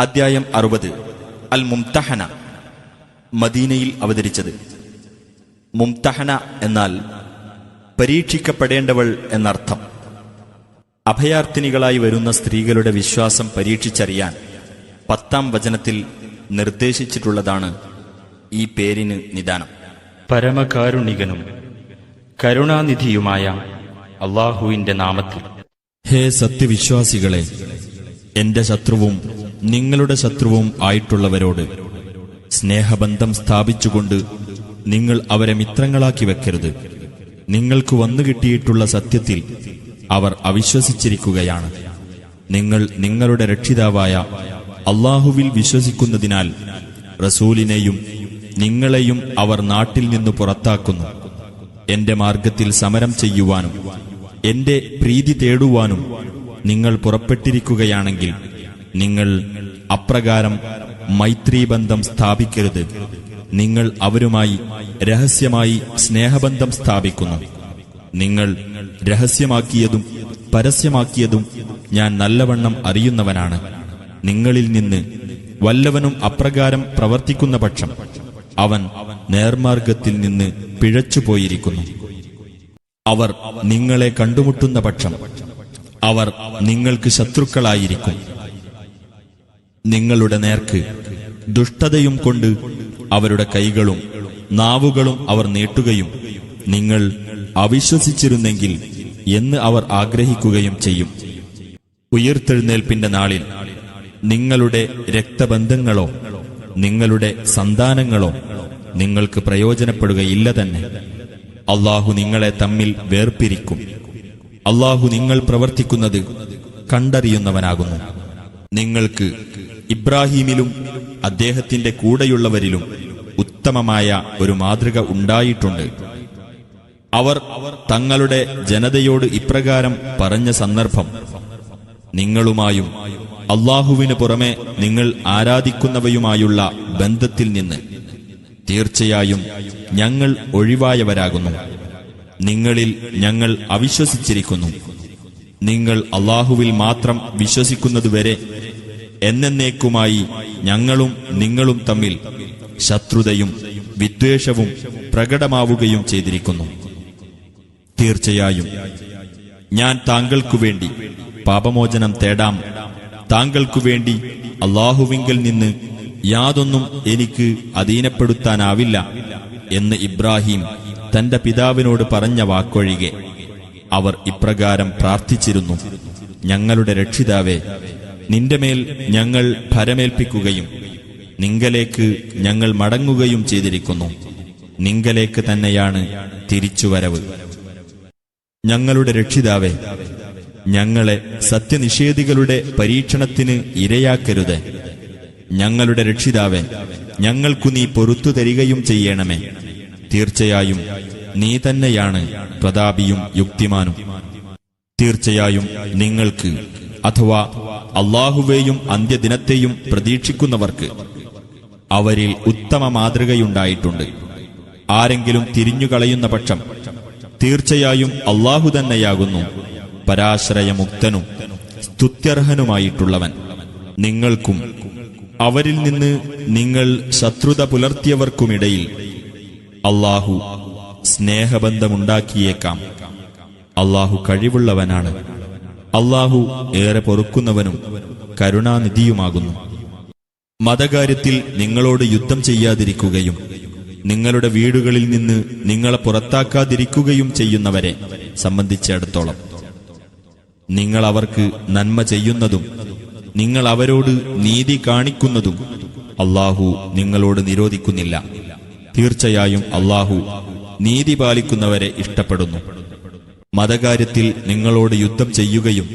അദ്ധ്യായം അറുപത്. അൽ മുംതഹന മദീനയിൽ അവതരിച്ചത്. മുംതഹന എന്നാൽ പരീക്ഷിക്കപ്പെടേണ്ടവൾ എന്നർത്ഥം. അഭയാർത്ഥിനികളായി വരുന്ന സ്ത്രീകളുടെ വിശ്വാസം പരീക്ഷിച്ചറിയാൻ പത്താം വചനത്തിൽ നിർദ്ദേശിച്ചിട്ടുള്ളതാണ് ഈ പേരിന് നിദാനം. പരമകാരുണികനും കരുണാനിധിയുമായ അള്ളാഹുവിന്റെ നാമത്തിൽ. ഹേ സത്യവിശ്വാസികളെ എന്റെ ശത്രുവും നിങ്ങളുടെ ശത്രുവും ആയിട്ടുള്ളവരോട് സ്നേഹബന്ധം സ്ഥാപിച്ചുകൊണ്ട് നിങ്ങൾ അവരെ മിത്രങ്ങളാക്കി വെക്കരുത്. നിങ്ങൾക്ക് വന്നു കിട്ടിയിട്ടുള്ള സത്യത്തിൽ അവർ അവിശ്വസിച്ചിരിക്കുകയാണ്. നിങ്ങൾ നിങ്ങളുടെ രക്ഷിതാവായ അള്ളാഹുവിൽ വിശ്വസിക്കുന്നതിനാൽ റസൂലിനെയും നിങ്ങളെയും അവർ നാട്ടിൽ നിന്ന് പുറത്താക്കുന്നു. എന്റെ മാർഗത്തിൽ സമരം ചെയ്യുവാനും എന്റെ പ്രീതി തേടുവാനും നിങ്ങൾ പുറപ്പെട്ടിരിക്കുകയാണെങ്കിൽ നിങ്ങൾ അപ്രകാരം മൈത്രീബന്ധം സ്ഥാപിക്കരുത്. നിങ്ങൾ അവരുമായി രഹസ്യമായി സ്നേഹബന്ധം സ്ഥാപിക്കുന്നു. നിങ്ങൾ രഹസ്യമാക്കിയതും പരസ്യമാക്കിയതും ഞാൻ നല്ലവണ്ണം അറിയുന്നവനാണ്. നിങ്ങളിൽ നിന്ന് വല്ലവനും അപ്രകാരം പ്രവർത്തിക്കുന്ന പക്ഷം അവൻ നേർമാർഗത്തിൽ നിന്ന് പിഴച്ചുപോയിരിക്കുന്നു. അവർ നിങ്ങളെ കണ്ടുമുട്ടുന്ന പക്ഷം അവർ നിങ്ങൾക്ക് ശത്രുക്കളായിരിക്കും. നിങ്ങളുടെ നേർക്ക് ദുഷ്ടതയും കൊണ്ട് അവരുടെ കൈകളും നാവുകളും അവർ നീട്ടുകയും നിങ്ങൾ അവിശ്വസിച്ചിരുന്നെങ്കിൽ എന്ന് അവർ ആഗ്രഹിക്കുകയും ചെയ്യും. ഉയർത്തെഴുന്നേൽപ്പിന്റെ നാളിൽ നിങ്ങളുടെ രക്തബന്ധങ്ങളോ നിങ്ങളുടെ സന്താനങ്ങളോ നിങ്ങൾക്ക് പ്രയോജനപ്പെടുകയില്ല തന്നെ. അള്ളാഹു നിങ്ങളെ തമ്മിൽ വേർപിരിക്കും. അള്ളാഹു നിങ്ങൾ പ്രവർത്തിക്കുന്നത് കണ്ടറിയുന്നവനാകുന്നു. നിങ്ങൾക്ക് ഇബ്രാഹീമിലും അദ്ദേഹത്തിന്റെ കൂടെയുള്ളവരിലും ഉത്തമമായ ഒരു മാതൃക ഉണ്ടായിട്ടുണ്ട്. അവർ തങ്ങളുടെ ജനതയോട് ഇപ്രകാരം പറഞ്ഞ സന്ദർഭം നിങ്ങളുമായും അള്ളാഹുവിനു പുറമെ നിങ്ങൾ ആരാധിക്കുന്നവയുമായുള്ള ബന്ധത്തിൽ നിന്ന് തീർച്ചയായും ഞങ്ങൾ ഒഴിവായവരാകുന്നു. നിങ്ങളിൽ ഞങ്ങൾ അവിശ്വസിച്ചിരിക്കുന്നു. നിങ്ങൾ അള്ളാഹുവിൽ മാത്രം വിശ്വസിക്കുന്നതുവരെ എന്നേക്കുമായി ഞങ്ങളും നിങ്ങളും തമ്മിൽ ശത്രുതയും വിദ്വേഷവും പ്രകടമാവുകയും ചെയ്തിരിക്കുന്നു. തീർച്ചയായും ഞാൻ താങ്കൾക്കു വേണ്ടി പാപമോചനം തേടാം. താങ്കൾക്കു വേണ്ടി അള്ളാഹുവിങ്കിൽ നിന്ന് യാതൊന്നും എനിക്ക് അധീനപ്പെടുത്താനാവില്ല എന്ന് ഇബ്രാഹിം തന്റെ പിതാവിനോട് പറഞ്ഞ വാക്കൊഴികെ. അവർ ഇപ്രകാരം പ്രാർത്ഥിച്ചിരുന്നു. ഞങ്ങളുടെ രക്ഷിതാവെ നിന്റെ മേൽ ഞങ്ങൾ ഭരമേൽപ്പിക്കുകയും നിങ്കലേക്ക് ഞങ്ങൾ മടങ്ങുകയും ചെയ്തിരിക്കുന്നു. നിങ്കലേക്ക് തന്നെയാണ് തിരിച്ചുവരവ്. ഞങ്ങളുടെ രക്ഷിതാവെ ഞങ്ങളെ സത്യനിഷേധികളുടെ പരീക്ഷണത്തിന് ഇരയാക്കരുത്. ഞങ്ങളുടെ രക്ഷിതാവെ ഞങ്ങൾക്കു നീ പൊറത്തു തരികയും ചെയ്യണമേ. തീർച്ചയായും നീ തന്നെയാണ് പ്രതാപിയും യുക്തിമാനും. തീർച്ചയായും നിങ്ങൾക്ക് അഥവാ അള്ളാഹുവേയും അന്ത്യദിനത്തെയും പ്രതീക്ഷിക്കുന്നവർക്ക് അവരിൽ ഉത്തമ മാതൃകയുണ്ടായിട്ടുണ്ട്. ആരെങ്കിലും തിരിഞ്ഞുകളയുന്ന പക്ഷം തീർച്ചയായും അള്ളാഹു തന്നെയാകുന്നു പരാശ്രയമുക്തനും സ്തുത്യർഹനുമായിട്ടുള്ളവൻ. നിങ്ങൾക്കും അവരിൽ നിന്ന് നിങ്ങൾ ശത്രുത പുലർത്തിയവർക്കുമിടയിൽ അള്ളാഹു സ്നേഹബന്ധമുണ്ടാക്കിയേക്കാം. അള്ളാഹു കഴിവുള്ളവനാണ്. അള്ളാഹു ഏറെ പൊറുക്കുന്നവനും കരുണാനിധിയുമാകുന്നു. മതകാര്യത്തിൽ നിങ്ങളോട് യുദ്ധം ചെയ്യാതിരിക്കുകയും നിങ്ങളുടെ വീടുകളിൽ നിന്ന് നിങ്ങളെ പുറത്താക്കാതിരിക്കുകയും ചെയ്യുന്നവരെ സംബന്ധിച്ചിടത്തോളം. നിങ്ങൾ അവർക്ക് നന്മ ചെയ്യുന്നതും നിങ്ങൾ അവരോട് നീതി കാണിക്കുന്നതും അള്ളാഹു നിങ്ങളോട് നിരോധിക്കുന്നില്ല. തീർച്ചയായും അള്ളാഹു നീതി പാലിക്കുന്നവരെ ഇഷ്ടപ്പെടുന്നു. മതകാര്യത്തിൽ നിങ്ങളോട് യുദ്ധം ചെയ്യുകയും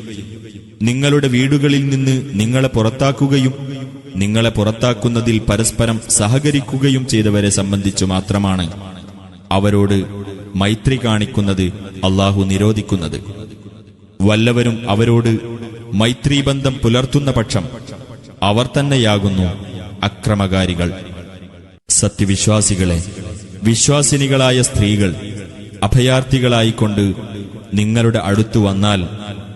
നിങ്ങളുടെ വീടുകളിൽ നിന്ന് നിങ്ങളെ പുറത്താക്കുകയും നിങ്ങളെ പുറത്താക്കുന്നതിൽ പരസ്പരം സഹകരിക്കുകയും ചെയ്തവരെ സംബന്ധിച്ചു മാത്രമാണ് അവരോട് മൈത്രി കാണിക്കുന്നത് അള്ളാഹു നിരോധിക്കുന്നത്. വല്ലവരും അവരോട് മൈത്രീബന്ധം പുലർത്തുന്ന പക്ഷം അവർ തന്നെയാകുന്നു അക്രമകാരികൾ. സത്യവിശ്വാസികളെ വിശ്വാസിനികളായ സ്ത്രീകൾ അഭയാർത്ഥികളായിക്കൊണ്ട് നിങ്ങളുടെ അടുത്തു വന്നാൽ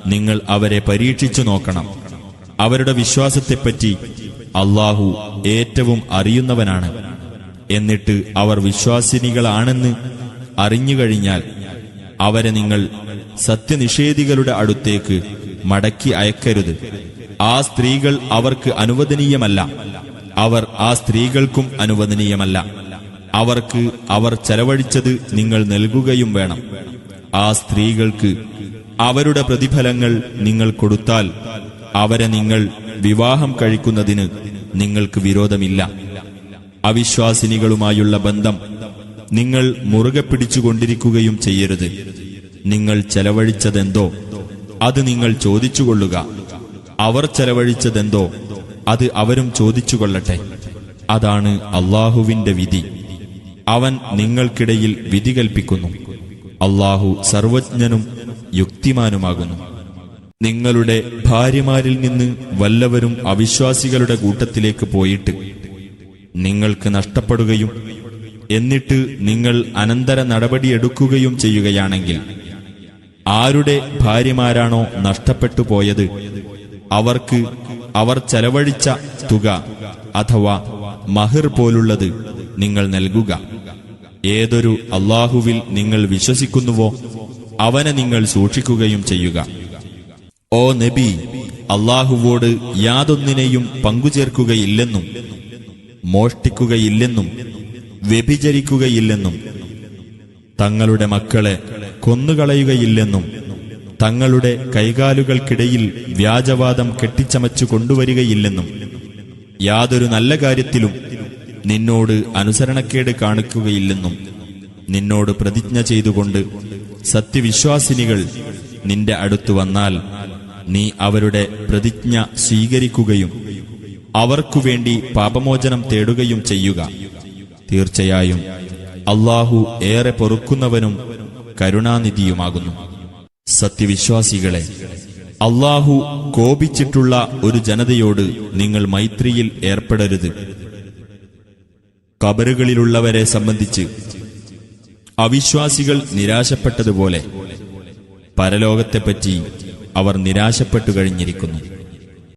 നിങ്ങൾ അവരെ പരീക്ഷിച്ചു നോക്കണം. അവരുടെ വിശ്വാസത്തെപ്പറ്റി അള്ളാഹു ഏറ്റവും അറിയുന്നവനാണ്. എന്നിട്ട് അവർ വിശ്വാസിനികളാണെന്ന് അറിഞ്ഞുകഴിഞ്ഞാൽ അവരെ നിങ്ങൾ സത്യനിഷേധികളുടെ അടുത്തേക്ക് മടക്കി അയക്കരുത്. ആ സ്ത്രീകൾ അവർക്ക് അനുവദനീയമല്ല. അവർ ആ സ്ത്രീകൾക്കും അനുവദനീയമല്ല. അവർക്ക് അവർ ചെലവഴിച്ചത് നിങ്ങൾ നൽകുകയും വേണം. ആ സ്ത്രീകൾക്ക് അവരുടെ പ്രതിഫലങ്ങൾ നിങ്ങൾ കൊടുത്താൽ അവരെ നിങ്ങൾ വിവാഹം കഴിക്കുന്നതിന് നിങ്ങൾക്ക് വിരോധമില്ല. അവിശ്വാസിനികളുമായുള്ള ബന്ധം നിങ്ങൾ മുറുകെ പിടിച്ചുകൊണ്ടിരിക്കുകയും ചെയ്യരുത്. നിങ്ങൾ ചെലവഴിച്ചതെന്തോ അത് നിങ്ങൾ ചോദിച്ചുകൊള്ളുക. അവർ ചെലവഴിച്ചതെന്തോ അത് അവരും ചോദിച്ചുകൊള്ളട്ടെ. അതാണ് അള്ളാഹുവിന്റെ വിധി. അവൻ നിങ്ങൾക്കിടയിൽ വിധി കൽപ്പിക്കുന്നു. അള്ളാഹു സർവജ്ഞനും യുക്തിമാനുമാകുന്നു. നിങ്ങളുടെ ഭാര്യമാരിൽ നിന്ന് വല്ലവരും അവിശ്വാസികളുടെ കൂട്ടത്തിലേക്ക് പോയിട്ട് നിങ്ങൾക്ക് നഷ്ടപ്പെടുകയും എന്നിട്ട് നിങ്ങൾ അനന്തര നടപടിയെടുക്കുകയും ചെയ്യുകയാണെങ്കിൽ ആരുടെ ഭാര്യമാരാണോ നഷ്ടപ്പെട്ടു പോയത്? അവർക്ക് അവർ ചെലവഴിച്ച തുക അഥവാ മഹിർ പോലുള്ളത് നിങ്ങൾ നൽകുക. ഏതൊരു അള്ളാഹുവിൽ നിങ്ങൾ വിശ്വസിക്കുന്നുവോ അവനെ നിങ്ങൾ സൂക്ഷിക്കുകയും ചെയ്യുക. ഓ നബി അള്ളാഹുവോട് യാതൊന്നിനെയും പങ്കുചേർക്കുകയില്ലെന്നും മോഷ്ടിക്കുകയില്ലെന്നും വ്യഭിചരിക്കുകയില്ലെന്നും തങ്ങളുടെ മക്കളെ കൊന്നുകളയുകയില്ലെന്നും തങ്ങളുടെ കൈകാലുകൾക്കിടയിൽ വ്യാജവാദം കെട്ടിച്ചമച്ചു കൊണ്ടുവരികയില്ലെന്നും യാതൊരു നല്ല കാര്യത്തിലും നിന്നോട് അനുസരണക്കേട് കാണിക്കുകയില്ലെന്നും നിന്നോട് പ്രതിജ്ഞ ചെയ്തുകൊണ്ട് സത്യവിശ്വാസിനികൾ നിന്റെ അടുത്തു വന്നാൽ നീ അവരുടെ പ്രതിജ്ഞ സ്വീകരിക്കുകയും അവർക്കുവേണ്ടി പാപമോചനം തേടുകയും ചെയ്യുക. തീർച്ചയായും അള്ളാഹു ഏറെ പൊറുക്കുന്നവനും കരുണാനിധിയുമാകുന്നു. സത്യവിശ്വാസികളെ അള്ളാഹു കോപിച്ചിട്ടുള്ള ഒരു ജനതയോട് നിങ്ങൾ മൈത്രിയിൽ ഏർപ്പെടരുത്. കബറുകളിലുള്ളവരെ സംബന്ധിച്ച് അവിശ്വാസികൾ നിരാശപ്പെട്ടതുപോലെ പരലോകത്തെപ്പറ്റി അവർ നിരാശപ്പെട്ടു കഴിഞ്ഞിരിക്കുന്നു.